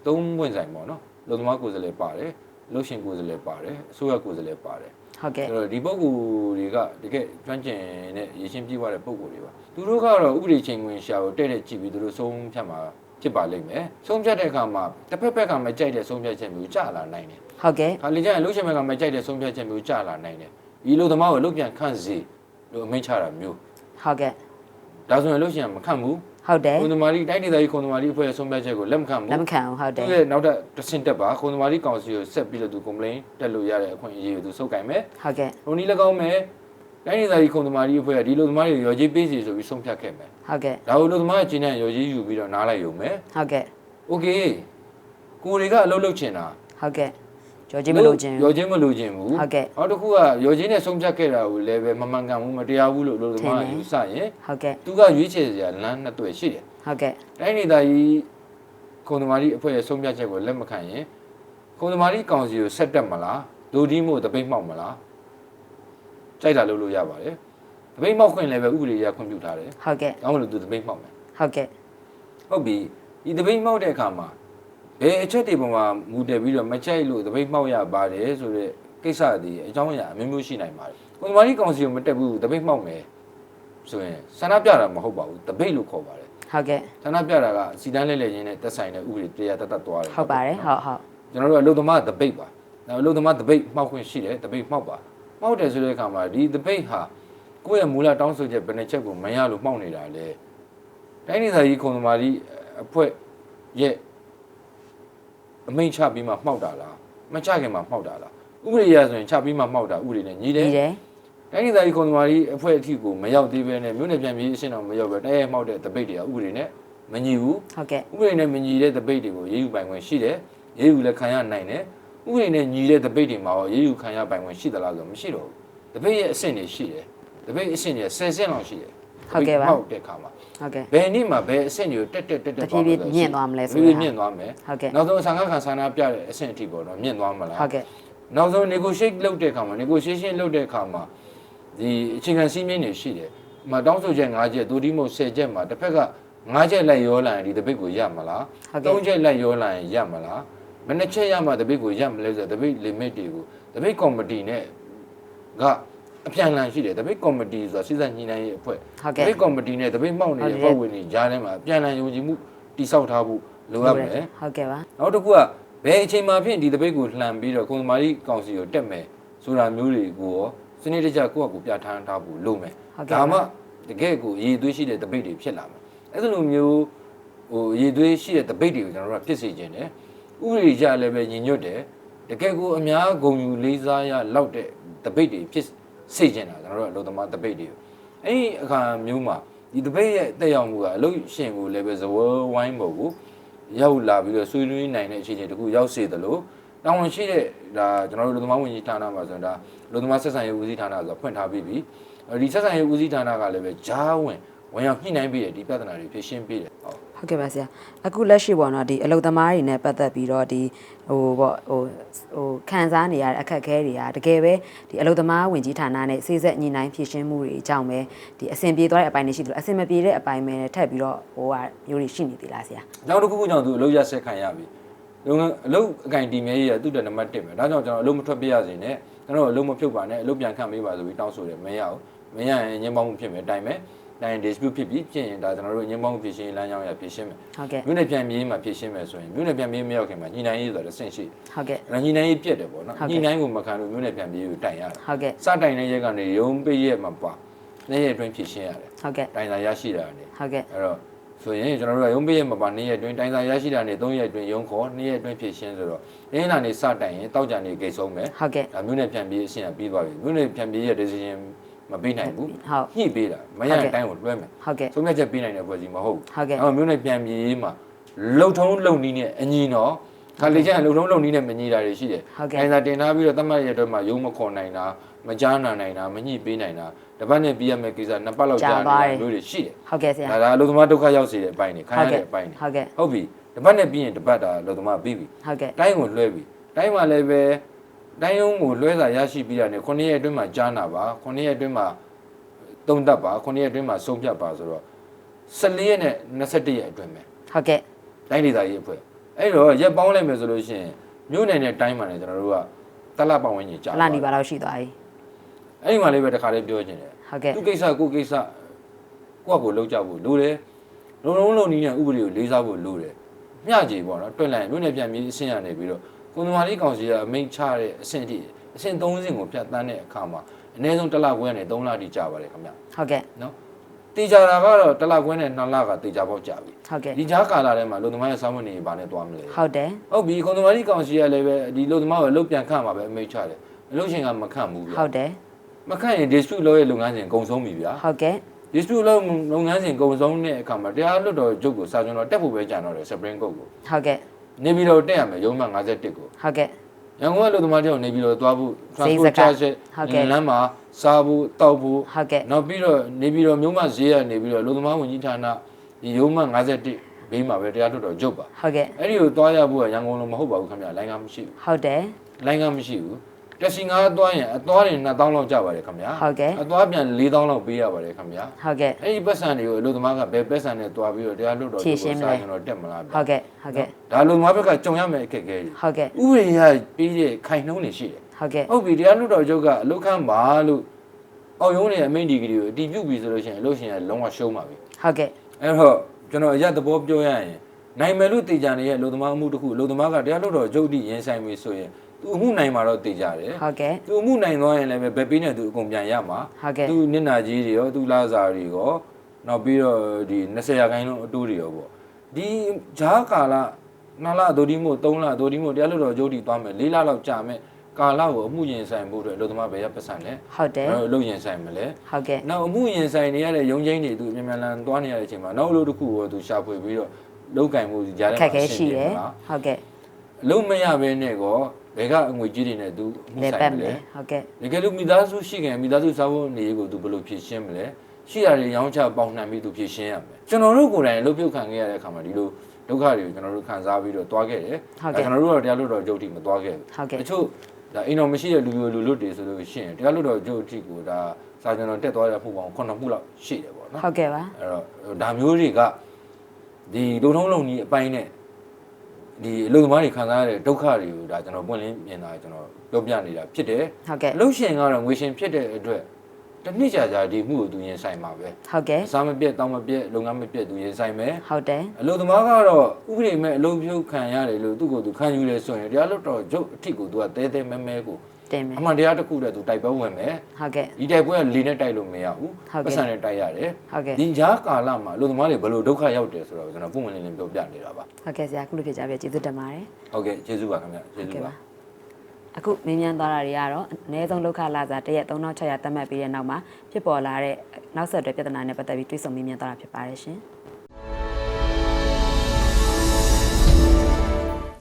သုံးပွင့်ဆိုင်ပေါ့နော်လုံသမားကိုယ်စားလှယ်ပါတယ် လှုပ်ရှင်ကိုယ်စားလှယ်ပါတယ်အစိုးရကိုယ်စားလှယ်ပါတယ်ဟုတ်ကဲ့အဲ့တော့ဒီပုံကူတွေကတကယ်ကျွမ်းကျင်တဲ့ရည်ရှင်းပြည့်ဝတဲ့ပုံကူတွေပါသူတို့ကတော့ဥပဒေချိန်ဝင်ရှာကိုတဲ့တဲ့ကြည့်ပြီးသူတို့ဆုံးဖြတ်မှာဖြစ်ပါလိမ့်မယ်ဆုံးဖြတ်တဲ့အခါမှာတစ်ဖက်ဖက်ကမကြိုက်တဲ့ဆုံးဖြတ်ချက်မျိုးကြာလာနိုင်တယ်ဟုတ်ကဲ့ခါလေကျရင်လှုပ်ရှင်ဘက်ကမကြိုက်တဲ့ဆုံးဖြတ်ချက်မျိုးကြာလာနိုင်တယ်ဒီလိုသမားကိုလှုပ်ပြန်ခန့်စီလို့အမိန့်ချတာမျိုးဟုတ်ကဲ့ဒါဆိုရင်လှုပ်ရှင်ကမခန့်ဘူး ဟုတ်တယ်ခုံသမားကြီးတိုင်းဒေသကြီးခုံသမားကြီးအဖွဲ့ရဲ့ဆုံးဖြတ်ချက်ကိုလက်မခံဘူးလက်မခံဘူးဟုတ်တယ်သူရဲ့နောက်ထပ်တစ်ဆင့်တက်ပါခုံသမားကြီးကောင်စီကိုဆက်ပြီးတော့သူ complain တက်လို့ရတဲ့အခွင့်အရေးကိုသူစုပ်ကင်မယ်ဟုတ်ကဲ့ဟိုနည်း၎င်းမယ်တိုင်းဒေသကြီးခုံသမားကြီးအဖွဲ့ကဒီလိုသမားတွေရော်ကြီးပေးစီဆိုပြီးဆုံးဖြတ်ခဲ့မယ်ဟုတ်ကဲ့ဒါကိုလူသမားကကျင်းတဲ့ရော်ကြီးယူပြီးတော့နားလိုက်ရုံပဲဟုတ်ကဲ့ okay ကိုတွေကအလုပ်လုပ်ချင်တာဟုတ်ကဲ့ ကြော်ကြီးမလို့ခြင်းရော်ချင်းမလို့ခြင်းဘူးဟုတ်ကဲ့နောက်တစ်ခုကရော်ချင်းနဲ့ဆုံးဖြတ်ခဲ့တာကိုလည်းပဲမမှန်ကန်ဘူးမတရားဘူးလို့လူသမားကယူဆရင်ဟုတ်ကဲ့သူကရွေးချယ်စရာလမ်းနှစ်တွေ့ရှိတယ်ဟုတ်ကဲ့တိုင်းဒေသကြီးခုံသမားကြီးအဖွဲ့ရဲ့ဆုံးဖြတ်ချက်ကိုလက်မခံရင်ခုံသမားကြီးကောင်စီကိုဆက်တက်မလားဒိုဒီမို့တပိတ်မှောက်မလားကြိုက်တာလုပ်လို့ရပါတယ်တပိတ်မှောက်ခွင့်လည်းပဲဥပဒေအရခွင့်ပြုထားတယ်ဟုတ်ကဲ့ဒါမှမဟုတ်သူတပိတ်မှောက်မယ်ဟုတ်ကဲ့ဟုတ်ပြီဒီတပိတ်မှောက်တဲ့အခါမှာ ဘယ်အချက်တွေပေါ်မှာမူတည်ပြီးတော့မကြိုက်လို့တပိတ်မှောက်ရပါတယ်ဆိုတော့ကိစ္စဒီအကြောင်းအရာအမျိုးမျိုးရှိနိုင်ပါတယ်ခုံသမားကြီးကောင်စီကိုမတက်ဘူးတပိတ်မှောက်မယ်ဆိုရင်ဆန္ဒပြတာမဟုတ်ပါဘူးတပိတ်လို့ခေါ်ပါတယ်ဟုတ်ကဲ့ဌာနပြတာကစီတန်းလဲလဲရင်းနဲ့တက်ဆိုင်တဲ့ဥပဒေတရားတတ်တတ်သွားတယ်ဟုတ်ပါတယ်ဟုတ်ဟုတ်ကျွန်တော်တို့အလုသမားတပိတ်ပါနောက်အလုသမားတပိတ်မှောက်ခွင့်ရှိတယ်တပိတ်မှောက်ပါမှောက်တယ်ဆိုတဲ့အခါမှာဒီတပိတ်ဟာကိုယ့်ရဲ့မူလတောင်းဆိုချက်ဘယ်နှချက်ကိုမရလို့မှောက်နေတာလဲတိုင်းဒေသကြီးခုံသမားကြီးအဖွဲ့ရဲ့ အမိန့်ချပြီးမှမှောက်တာလားမချခင်မှမှောက်တာလားဥပဒေရဆိုရင်ချပြီးမှမှောက်တာဥပဒေနဲ့ညီတယ်ညီတယ်တိုင်းဒေသကြီးခုံသမားကြီးအဖွဲ့အထိကိုမရောက်သေးပဲနဲ့မြို့နယ်ပြန်ပြီးအရှင်းအောင်မရောက်ပဲတိုင်းရဲ့မှောက်တဲ့တပိတ်တွေကဥပဒေနဲ့မညီဘူးဟုတ်ကဲ့ဥပဒေနဲ့မညီတဲ့တပိတ်တွေကိုရေးယူပိုင်ခွင့်ရှိတယ်ရေးယူလည်းခံရနိုင်တယ်ဥပဒေနဲ့ညီတဲ့တပိတ်တွေမှာရောရေးယူခံရပိုင်ခွင့်ရှိသလားဆိုမရှိတော့ဘူးတပိတ်ရဲ့အဆင့်တွေရှိတယ်တပိတ်အဆင့်တွေ10ဆင့်လောက်ရှိတယ် ဟုတ်ကဲ့ပါဟုတ်တဲ့ခါမှာဟုတ်ကဲ့ဘယ်နည်းမှာဘယ်အဆင့်တွေကိုတက်တက်တက်တက်တဖြည်းဖြည်းမြင့်သွားမလဲဆိုဆိုတော့မြင့်သွားမယ်ဟုတ်ကဲ့နောက်ဆုံးဆန္ဒခံဆန္ဒပြတဲ့အဆင့်အထိပေါ့နော်မြင့်သွားမလားဟုတ်ကဲ့နောက်ဆုံး negotiate လုပ်တဲ့အခါမှာ negotiation လုပ်တဲ့အခါမှာဒီအခြေခံစည်းမျဉ်းတွေရှိတယ်။မတောင်းဆိုချက်၅ချက်ဒိုဒီမို့10ချက်မှာတစ်ဖက်က၅ချက်လိုက်ရောလာရင်ဒီတပိတ်ကိုရမလားဟုတ်ကဲ့၃ချက်လိုက်ရောလာရင်ရမလားဘယ်နှချက်ရမှတပိတ်ကိုရမလဲဆိုတော့တပိတ် limit တွေကိုတပိတ် committee နဲ့က အပြန်အလှန်ရှိတယ်တပိတ် committee ဆိုတာစိစက်ညှိနှိုင်းရေးအဖွဲ့ဟုတ်တကဲ့ ပိတ် committee နဲ့တပိတ်မှောက်နေတဲ့ဟုတ်ကဲ့အဖွဲ့ဝင်တွေကြားထဲမှာအပြန်အလှန်ယုံကြည်မှုတိစောက်ထားဖို့လိုအပ်မယ် ဟုတ်ကဲ့ပါ နောက်တစ်ခုကဘယ်အချိန်မှဖြင့်ဒီတပိတ်ကိုလှန်ပြီးတော့ကွန်သမာရီကောင်စီကိုတက်မယ်ဆိုတာမျိုးတွေကိုရောစနစ်တကျကိုယ့်အကူပြဋ္ဌာန်းထားဖို့လိုမယ်ဟုတ်ကဲ့ဒါမှတကယ်ကိုရည်သွေးရှိတဲ့တပိတ်တွေဖြစ်လာမယ်အဲ့ဒီလိုမျိုးဟိုရည်သွေးရှိတဲ့တပိတ်တွေကိုကျွန်တော်တို့ကဖြစ်စေခြင်းတယ်ဥပဒေကြလည်းပဲညီညွတ်တယ်တကယ်ကိုအများဂုဏ်ယူလေးစားရလောက်တဲ့တပိတ်တွေဖြစ် စေခြင်းတာကျွန်တော်တို့ကအလို့သမားတပိတ်တွေကိုအဲ့ဒီအခါမျိုးမှာဒီတပိတ်ရဲ့တက်ရောက်မှုကအလို့ရှင်ကိုလည်းပဲဇဝဲဝိုင်းပုံကိုရောက်လာပြီးတော့ဆွေးနွေးနိုင်တဲ့အခြေအနေတခုရောက်စေသလိုတောင်းဝန်ရှိတဲ့ဒါကျွန်တော်တို့လူသမားဝန်ကြီးဌာနမှာဆိုရင်ဒါလူသမားဆက်ဆံရေးဦးစီးဌာနဆိုတော့ဖွင့်ထားပြီးပြီအဲဒီဆက်ဆံရေးဦးစီးဌာနကလည်းပဲဂျားဝင်ဝင်ရောက်ညှိနှိုင်းပြီးတယ်ဒီပြဿနာတွေဖြေရှင်းပြီးတယ်ဟုတ် ဟုတ်ကဲ့ပါဆရာအခုလက်ရှိပေါ့နော်ဒီအလုသမားတွေနဲ့ပတ်သက်ပြီးတော့ဒီဟိုပေါ့ဟိုဟိုခံစားနေရတဲ့အခက်အခဲတွေကတကယ်ပဲဒီအလုသမားဝင်ကြီးဌာနနဲ့စိစက်ညီနိုင်ဖြည့်ရှင်းမှုတွေအကြောင်းပဲဒီအဆင်ပြေသွားတဲ့အပိုင်းတွေရှိတယ်လို့အဆင်မပြေတဲ့အပိုင်းပဲနဲ့ထပ်ပြီးတော့ဟိုကမျိုးတွေရှိနေသေးလားဆရာနောက်တစ်ခုခုကြောင့်သူအလုပ်ရဆက်ခံရပြီလုပ်ငန်းအလုပ်အကင်တည်မြဲရေးကသူ့တဲ့နံပါတ်1ပဲဒါကြောင့်ကျွန်တော်အလုပ်မထွက်ပြရစေနဲ့ကျွန်တော်အလုပ်မဖြုတ်ပါနဲ့အလုပ်ပြန်ခံပေးပါဆိုပြီးတောင်းဆိုတယ်မရဘူးမရရင်ညှင်းပေါင်းမှုဖြစ်မယ်အတိုင်းပဲ တိုင်း dispute ဖြစ်ပြီးဖြစ်ရင်ဒါကျွန်တော်တို့ညှင်းပေါင်းမှုဖြစ်ရှင်းလမ်းကြောင်းရဖြစ်ရှင်းမယ်ဟုတ်ကဲ့မြို့နယ်ပြန်ပြေးမှာဖြစ်ရှင်းမယ်ဆိုရင်မြို့နယ်ပြန်ပြေးမရောက်ခင်မှာညှိနှိုင်းရေးဆိုတာတစ်ဆင့်ရှိတယ်ဟုတ်ကဲ့။အဲ့ညှိနှိုင်းရေးပြက်တယ်ပေါ့နော်ဟုတ်။ကဲ့ညှိနှိုင်းကိုမခံလို့မြို့နယ်ပြန်ပြေးကိုတိုင်ရတယ်ဟုတ်ကဲ့။စတိုင်တဲ့ရက်ကနေရုံးပေးရက်မှာပါ။နေ့ရက်အတွင်းဖြစ်ရှင်းရတယ်ဟုတ်ကဲ့။တိုင်စာရရှိတာနေဟုတ်ကဲ့။အဲ့တော့ဆိုရင်ကျွန်တော်တို့ကရုံးပေးရက်မှာပါနေ့ရက်အတွင်းတိုင်စာရရှိတာနေ3ရက်အတွင်းရုံးခေါ်နေ့ရက်အတွင်းဖြစ်ရှင်းဆိုတော့အင်းလာနေစတိုင်ရင်တောက်ကြနေကိတ်ဆုံးမယ်ဟုတ်ကဲ့။ဒါမြို့နယ်ပြန်ပြေးအရှင်းကပြီးသွားပြီ။မြို့နယ်ပြန်ပြေးရဲ့ decision မပေးနိုင်ဘူးဟုတ်။ညှိပေးတာမရရင်တိုင်းကိုလွှဲမယ်ဟုတ်ကဲ့။ဆုံးဖြတ်ချက်ပေးနိုင်တဲ့ဖွဲ့စည်းမဟုတ်ဘူးဟုတ်ကဲ့အဲ့တော့မြို့နယ်ပြန်ပြေးမှာလုံထုံးလုံနီးနဲ့အညီတော့ခါလေချင်လုံထုံးလုံနီးနဲ့မညီတာတွေရှိတယ်ဟုတ်ကဲ့အဲဒါတင်ထားပြီးတော့တတ်မှတ်ရတဲ့အတွက်မှာရုံးမခေါ်နိုင်တာမကြားနာနိုင်တာမညှိပေးနိုင်တာတပတ်နဲ့ပြီးရမယ့်ကိစ္စနှစ်ပတ်လောက်ကြာနေတာမျိုးတွေရှိတယ်ဟုတ်ကဲ့ဆရာဒါဒါအလုပ်သမားဒုက္ခရောက်စေတဲ့အပိုင်းတွေခံရတဲ့အပိုင်းတွေဟုတ်ကဲ့ဟုတ်ပြီတပတ်နဲ့ပြီးရင်တပတ်တာအလုပ်သမားပြီးပြီဟုတ်ကဲ့တိုင်းကိုလွှဲပြီတိုင်းမှာလည်းပဲ တိုင်းရုံးကိုလွှဲစာရရှိပြီးတာနဲ့9ရက်အတွင်းမှာကြားနာပါ9ရက်အတွင်းမှာသုံးသက်ပါ9ရက်အတွင်းမှာဆုံးဖြတ်ပါဆိုတော့14ရက်နဲ့21ရက်အတွင်းပဲဟုတ်ကဲ့တိုင်းဒေသကြီးအဖွဲ့အဲ့တော့ရက်ပေါင်းလိုက်မယ်ဆိုလို့ရှိရင်မြို့နယ်နဲ့တိုင်းမှာလည်းကျွန်တော်တို့ကတလပတ်ဝန်းကျင်ကြာအလားနေပါတော့ရှိသွားပြီအဲ့ဒီမှာလည်းပဲတခါလေးပြောချင်တယ်ဟုတ်ကဲ့သူကိစ္စကိုကိစ္စကိုယ့်ကိုလုံးကြဖို့လိုတယ်လုံးလုံးလုံးနီးနဲ့ဥပဒေကိုလေးစားဖို့လိုတယ်မျှကြည်ပေါ့နော်တွက်လိုက်ရင်မြို့နယ်ပြန်ပြီးအဆင့်ရနေပြီးတော့ ကုံသမားလေးကောင်စီကအမိန့်ချတဲ့အဆင့်တိအဆင့်3ဆင့်ကိုဖြတ်တန်းတဲ့အခါမှာအနည်းဆုံးတစ်လခွဲနဲ့3လတိကြာပါတယ်ခင်ဗျဟုတ်ကဲ့နော်တေချာတာကတော့တစ်လခွဲနဲ့2လကတေချာပေါက်ကြာပြီဟုတ်ကဲ့ဒီကြားကာလထဲမှာလုံသမားရဲ့စာမနေဘာနဲ့တွားမလဲဟုတ်တယ်ဟုတ်ပြီကုံသမားလေးကောင်စီကလည်းပဲဒီလုံသမားကိုအလုပ်ပြန်ခန့်မှာပဲအမိန့်ချတယ်အလုပ်ရှင်ကမခန့်ဘူးဗျာဟုတ်တယ်မခန့်ရင် dispute law ရဲ့လုပ်ငန်းစဉ်ကုန်ဆုံးပြီဗျာဟုတ်ကဲ့ dispute law လုပ်ငန်းစဉ်ကုန်ဆုံးတဲ့အခါမှာတရားလွတ်တော်ချုပ်ကိုစာကျွန်တော်တက်ဖို့ပဲကြံတော့တယ် Supreme Court ကိုဟုတ်ကဲ့ နေပြည်တော်တက်ရမယ်ရုံးမှ51ကိုဟုတ်ကဲ့ရန်ကုန်ကလူသမားတယောက်နေပြည်တော်သွားဖို့စိတ်စ transport ကား charge ဟုတ်ကဲ့လမ်းမှာစားဖို့တောက်ဖို့ဟုတ်ကဲ့နောက်ပြီးတော့နေပြည်တော်မြို့မဈေးရနေပြီးတော့လူသမားဝန်ကြီးဌာနဒီရုံးမှ51ဘေးမှာပဲတရားလွတ်တော်ချုပ်ပါဟုတ်ကဲ့အဲ့ဒီကိုသွားရဖို့ကရန်ကုန်လုံးမဟုတ်ပါဘူးခင်ဗျလိုင်းကမရှိဘူးဟုတ်တယ်လိုင်းကမရှိဘူး တက်စီငါးသွားရင်အသွားရင်2000လောက်ကြပါတယ်ခင်ဗျာဟုတ်ကဲ့အသွားပြန်4000လောက်ပေးရပါတယ်ခင်ဗျာဟုတ်ကဲ့အဲ့ဒီပတ်စံတွေကိုအလို့သမားကဘယ်ပတ်စံနဲ့တွားပြီးတော့တရားလွတ်တော်ဖြေရှင်းမလဲကျွန်တော်တက်မလားဗျာဟုတ်ကဲ့ဟုတ်ကဲ့ဒါအလို့သမားဘက်ကကြုံရမယ့်အခက်အခဲတွေဟုတ်ကဲ့ဥပဒေရပြီးတဲ့ခိုင်နှုံးနေရှိတယ်ဟုတ်ကဲ့ဟုတ်ပြီတရားလွတ်တော်ချုပ်ကအလုတ်ခန့်ပါလို့အောက်ရုံးနေအမိန့်ဒီဂရီကိုအတီးပြုတ်ပြီဆိုလို့ရှိရင်အလို့ရှင်ကလုံးဝရှုံးပါပြီဟုတ်ကဲ့အဲ့တော့ကျွန်တော်အရသဘောပြောရရင်နိုင်မယ်လို့တေချာနေရဲ့အလို့သမားအမှုတစ်ခုအလို့သမားကတရားလွတ်တော်ချုပ်တိရင်ဆိုင်ပြီဆိုရင် သူအမှုနိုင်မှာတော့တေချာတယ်ဟုတ်ကဲ့သူအမှုနိုင်သွားရင်လည်းပဲဘယ်ပေးနဲ့သူအကုန်ပြန်ရမှာဟုတ်ကဲ့သူနစ်နာကြီးတွေရောသူလာစာတွေရောနောက်ပြီးတော့ဒီ20ရာခိုင်နှုန်းအတူတွေရောပေါ့ဒီဂျားကာလနှစ်လဒိုဒီမို့3လဒိုဒီမို့တရားလွတ်တော်ကြိုးတီသွားမယ်4လလောက်ကြာမယ်ကာလကိုအမှုရင်ဆိုင်ဖို့အတွက်အလုပ်သမားပဲရပတ်စံလဲဟုတ်တယ်အဲ့တော့အလုပ်ရင်ဆိုင်မလဲဟုတ်ကဲ့နောက်အမှုရင်ဆိုင်နေရတဲ့ရုံချင်းတွေသူအမြန်မြန်လန်သွားနေရတဲ့အချိန်မှာနောက်အလုပ်တစ်ခုကိုသူရှာဖွေပြီးတော့လောက်ကင်မှုကြားထဲခက်ခဲမှာရှိတယ်လားဟုတ်ကဲ့အလုံးမရဘဲနဲ့ကော ဘယ်ကအငွေကြီးတွေနဲ့သူအမှုလေဆိုင်ပတ်မမလဲလဲဟုတ်ကဲ့တကယ်လို့မိသားစုရှိခင်မိသားစုစားဖို့နေကိုသူဘယ်လိုဖြည့်ရှင်းမလဲရှိရတဲ့ရောင်းချပေါင်းနှံပြီးသူဖြည့်ရှင်းရမယ်ကျွန်တော်တို့ကိုယ်တိုင်လှုပ်ပြုတ်ခံခဲ့ရတဲ့အခါမှာဒီလိုဒုက္ခတွေကိုကျွန်တော်တို့ခံစားပြီးတော့တွားခဲ့တယ်ဟုတ်ကဲ့ကျွန်တော်တို့တော့တရားလွတ်တော်ကြုတ်တိမတွားခဲ့ဘူး ဟုတ်ကဲ့ တချို့ဒါအိမ်တော်မရှိတဲ့လူမျိုးလူလွတ်တွေဆိုလို့ရှိရင်တရားလွတ်တော်ကြုတ်တိကိုဒါစာကျွန်တော်တက်သွားတဲ့မှုပေါင်း9မှုလောက်ရှိတယ်ပေါ့နော်ဟုတ်ကဲ့ပါ အဲ့တော့ဒါမျိုးတွေကဒီလုံထုံးလုံကြီးအပိုင်းနဲ့ ဒီအလုံသမားတွေခံစားရတဲ့ဒုက္ခတွေကိုဒါကျွန်တော်ပွင့်လင်းမြင်တာကျွန်တော်ပြောပြနေတာဖြစ်တယ်ဟုတ်ကဲ့အလုပ်ရှင်ကတော့ငွေရှင်ဖြစ်တဲ့အတွက်တစ်နှစ်ကြာကြာဒီမှုကိုသူရင်ဆိုင်မှာပဲဟုတ်ကဲ့အစားမပြတ်တောင်းမပြတ်လုပ်ငန်းမပြတ်သူရင်ဆိုင်မယ်ဟုတ်တယ်အလုပ်သမားကတော့ဥပဒေမဲ့အလုပ်ပြုတ်ခံရတယ်လို့သူ့ကိုယ်သူခံယူတယ်ဆိုရင်တရားလွတ်တော်ကျုပ်အထစ်ကိုသူကတဲတဲမဲမဲကို တင်မယ်အမှန်တရားတစ်ခုတည်းသူတိုက်ပွဲဝင်မယ်ဟုတ်ကဲ့ဒီတိုက်ပွဲကလေနဲ့တိုက်လို့မရဘူးဟုတ်ကဲ့ပတ်စံနဲ့တိုက်ရတယ်ဟုတ်ကဲ့ဒီကြားကာလမှာအလုပ်သမားတွေဘယ်လိုဒုက္ခရောက်တယ်ဆိုတော့ကျွန်တော်ပုံမှန်လေးလေးပြောပြနေတာပါဟုတ်ကဲ့ဆရာခုလိုဖြစ်ကြပြကျေးဇူးတင်ပါတယ်ဟုတ်ကဲ့ကျေးဇူးပါခင်ဗျကျေးဟုတ်ဇူးကဲ့ပါပါအခုမင်းမြန်သွားတာတွေကတော့အနည်းဆုံးလောက်ခလာစားတရက်3600သတ်မှတ်ပြီးတဲ့နောက်မှာဖြစ်ပေါ်လာတဲ့နောက်ဆက်တွဲပြဿနာနဲ့ပတ်သက်ပြီးတွေးဆုံမင်းမြန်သွားတာဖြစ်ပါတယ်ရှင်